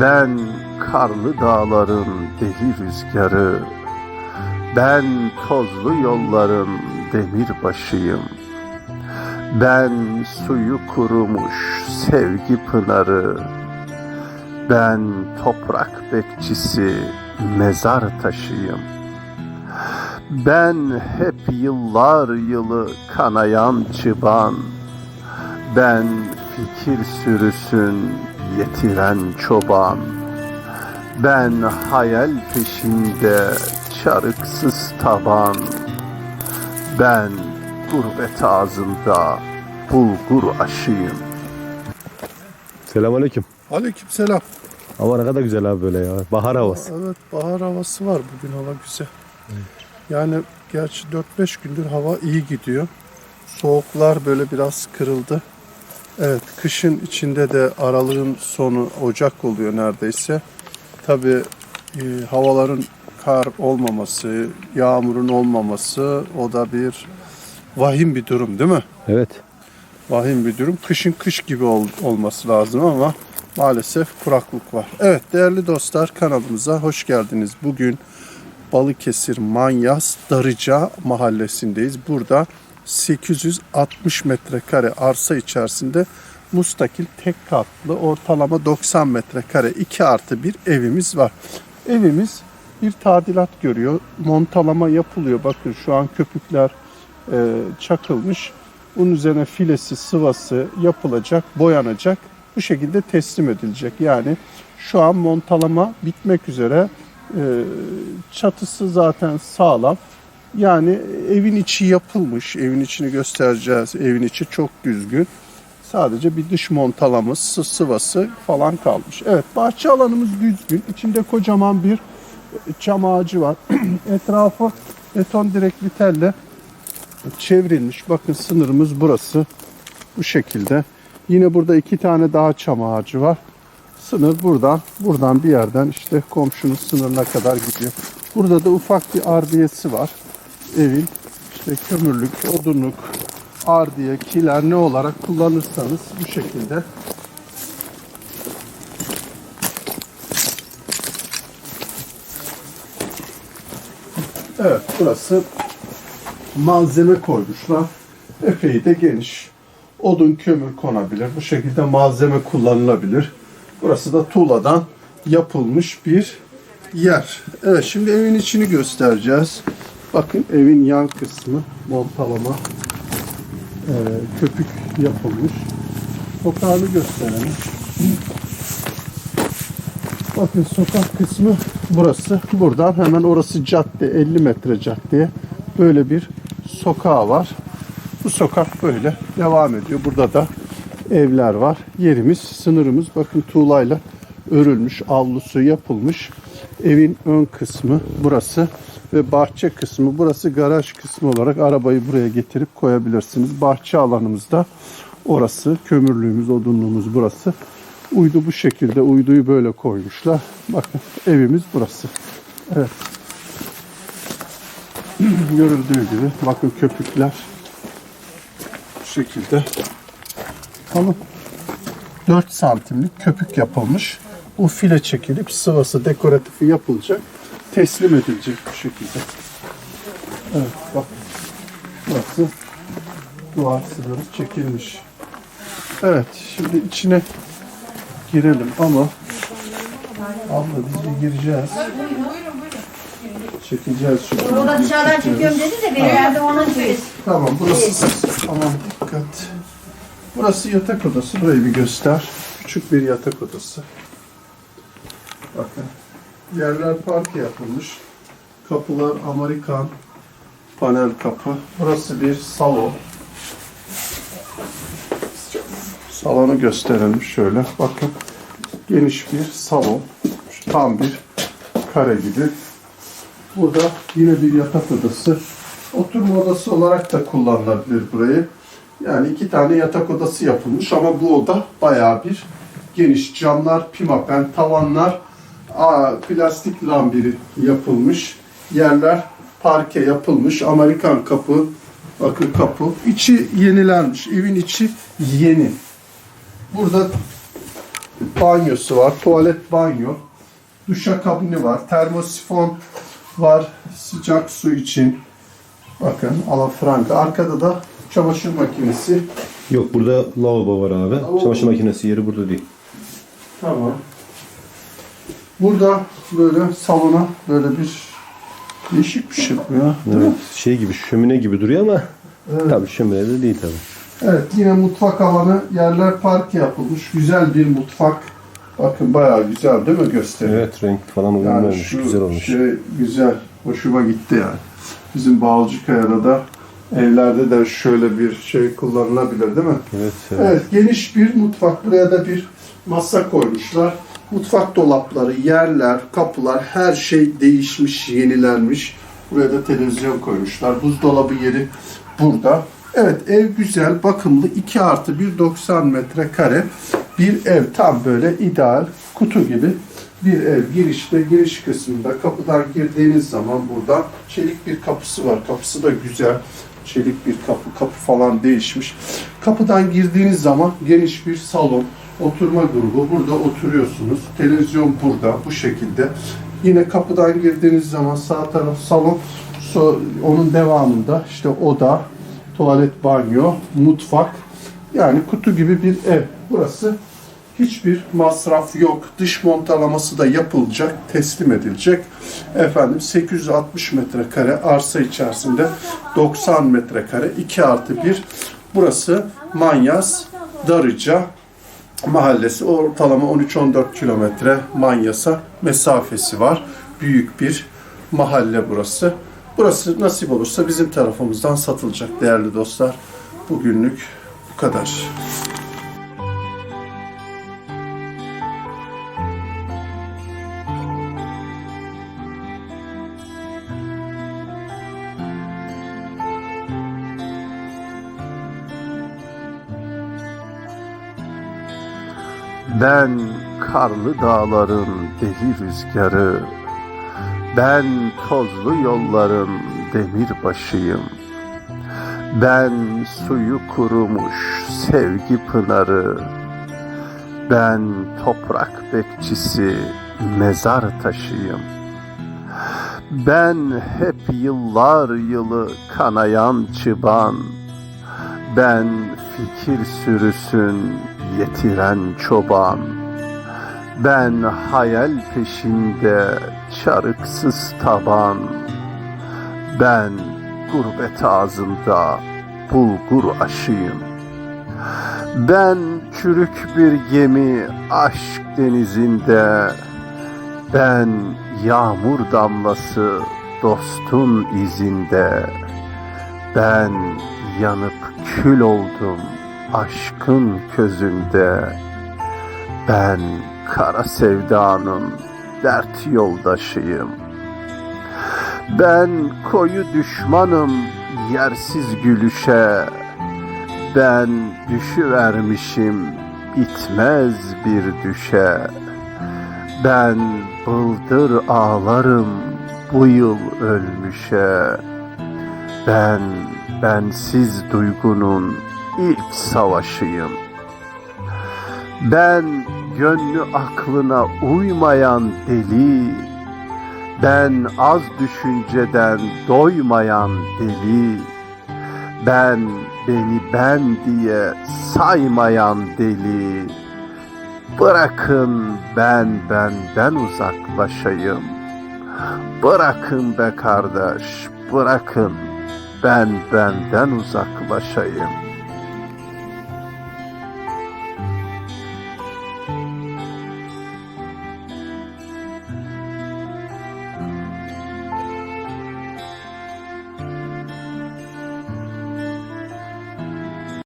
Ben karlı dağların deli rüzgarı, ben tozlu yolların demir başıyım. Ben suyu kurumuş sevgi pınarı, ben toprak bekçisi mezar taşıyım. Ben hep yıllar yılı kanayan çıban, ben fikir sürüsün yetiren çoban. Ben hayal peşinde çarıksız taban. Ben gurbet ağzında bulgur aşıyım. Selamünaleyküm. Aleykümselam. Hava ne kadar güzel abi böyle ya. Bahar havası. Evet bahar havası var bugün hava güzel. Yani gerçi 4-5 gündür hava iyi gidiyor. Soğuklar böyle biraz kırıldı. Evet kışın içinde de aralığın sonu Ocak oluyor neredeyse. Tabi havaların kar olmaması, yağmurun olmaması o da bir vahim bir durum değil mi? Evet. vahim bir durum. Kışın kış gibi ol- olması lazım ama maalesef kuraklık var. Evet değerli dostlar kanalımıza hoş geldiniz. Bugün Balıkesir Manyas Darıca mahallesindeyiz. Burada 860 metrekare arsa içerisinde mustakil tek katlı ortalama 90 metrekare 2 artı bir evimiz var. Evimiz bir tadilat görüyor. Montalama yapılıyor. Bakın şu an köpükler e, çakılmış. Bunun üzerine filesi, sıvası yapılacak, boyanacak. Bu şekilde teslim edilecek. Yani şu an montalama bitmek üzere. E, çatısı zaten sağlam. Yani evin içi yapılmış. Evin içini göstereceğiz. Evin içi çok düzgün. Sadece bir dış montalaması, sıvası falan kalmış. Evet bahçe alanımız düzgün. İçinde kocaman bir çam ağacı var. Etrafı beton direkli telle çevrilmiş. Bakın sınırımız burası. Bu şekilde. Yine burada iki tane daha çam ağacı var. Sınır buradan, buradan bir yerden işte komşunun sınırına kadar gidiyor. Burada da ufak bir ardiyesi var. Evin işte kömürlük, odunluk, ardiye, kiler ne olarak kullanırsanız bu şekilde Evet burası malzeme koymuşlar. Epey de geniş. Odun kömür konabilir. Bu şekilde malzeme kullanılabilir. Burası da tuğladan yapılmış bir yer. Evet şimdi evin içini göstereceğiz. Bakın evin yan kısmı montalama e, köpük yapılmış. Sokağını gösterelim. Bakın sokak kısmı burası. Buradan hemen orası cadde 50 metre caddeye böyle bir sokağı var. Bu sokak böyle devam ediyor. Burada da evler var. Yerimiz, sınırımız bakın tuğlayla örülmüş, avlusu yapılmış. Evin ön kısmı burası ve bahçe kısmı. Burası garaj kısmı olarak arabayı buraya getirip koyabilirsiniz. Bahçe alanımızda orası. Kömürlüğümüz, odunluğumuz burası. Uydu bu şekilde. Uyduyu böyle koymuşlar. Bakın evimiz burası. Evet. Görüldüğü gibi. Bakın köpükler. Bu şekilde. Tamam. 4 santimlik köpük yapılmış. Bu file çekilip sıvası dekoratifi yapılacak. Teslim edilecek bu şekilde. Evet bak. Burası duvar sınırı çekilmiş. Evet şimdi içine girelim ama abla biz bir gireceğiz. Çekeceğiz çünkü. O da dışarıdan çekiyorum dedi de benim herhalde ona söyledi. Tamam burası tamam dikkat. Burası yatak odası. Burayı bir göster. Küçük bir yatak odası. Bakın. Yerler parke yapılmış. Kapılar Amerikan panel kapı. Burası bir salon. Salonu gösterelim şöyle. Bakın. Geniş bir salon. Tam bir kare gibi. Burada yine bir yatak odası. Oturma odası olarak da kullanılabilir burayı. Yani iki tane yatak odası yapılmış ama bu oda bayağı bir geniş. Camlar pimapen, tavanlar aa, plastik lambiri yapılmış. Yerler parke yapılmış. Amerikan kapı, bakın kapı. İçi yenilenmiş. Evin içi yeni. Burada banyosu var. Tuvalet banyo. Duşakabini var. Termosifon var. Sıcak su için. Bakın alafranga. Arkada da çamaşır makinesi. Yok burada lavabo var abi. Çamaşır makinesi yeri burada değil. Tamam. Burada böyle salona böyle bir değişik bir şey bu ya. Değil mi? Evet, şey gibi şömine gibi duruyor ama tabii şömine de değil tabii. Evet yine mutfak alanı yerler park yapılmış. Güzel bir mutfak. Bakın bayağı güzel değil mi gösteri? Evet renk falan Yani olmuş. şu Güzel olmuş. şey güzel. Hoşuma gitti yani. Bizim Bağlıcıkaya'da da evlerde de şöyle bir şey kullanılabilir değil mi? Evet, evet. Evet geniş bir mutfak. Buraya da bir masa koymuşlar. Mutfak dolapları, yerler, kapılar her şey değişmiş, yenilenmiş. Buraya da televizyon koymuşlar. Buzdolabı yeri burada. Evet ev güzel, bakımlı. 2 artı 1, 90 metrekare bir ev. Tam böyle ideal, kutu gibi bir ev. Girişte, giriş kısmında kapıdan girdiğiniz zaman burada çelik bir kapısı var. Kapısı da güzel. Çelik bir kapı, kapı falan değişmiş. Kapıdan girdiğiniz zaman geniş bir salon, oturma grubu. Burada oturuyorsunuz. Televizyon burada bu şekilde. Yine kapıdan girdiğiniz zaman sağ taraf salon, so- onun devamında işte oda, tuvalet, banyo, mutfak. Yani kutu gibi bir ev. Burası hiçbir masraf yok. Dış montalaması da yapılacak, teslim edilecek. Efendim 860 metrekare arsa içerisinde 90 metrekare 2 artı 1. Burası Manyas, Darıca mahallesi. Ortalama 13-14 kilometre Manyas'a mesafesi var. Büyük bir mahalle burası. Burası nasip olursa bizim tarafımızdan satılacak değerli dostlar. Bugünlük bu kadar. Ben karlı dağların deli rüzgarı, ben tozlu yolların demir başıyım. Ben suyu kurumuş sevgi pınarı, ben toprak bekçisi mezar taşıyım. Ben hep yıllar yılı kanayan çıban, ben fikir sürüsün yetiren çoban. Ben hayal peşinde çarıksız taban. Ben gurbet ağzında bulgur aşıyım. Ben çürük bir gemi aşk denizinde. Ben yağmur damlası dostun izinde. Ben yanıp kül oldum aşkın közünde. Ben kara sevdanın dert yoldaşıyım. Ben koyu düşmanım yersiz gülüşe. Ben düşüvermişim bitmez bir düşe. Ben bıldır ağlarım bu yıl ölmüşe. Ben bensiz duygunun ilk savaşıyım. Ben gönlü aklına uymayan deli, ben az düşünceden doymayan deli, ben beni ben diye saymayan deli. Bırakın ben benden uzaklaşayım. Bırakın be kardeş, bırakın ben benden uzaklaşayım.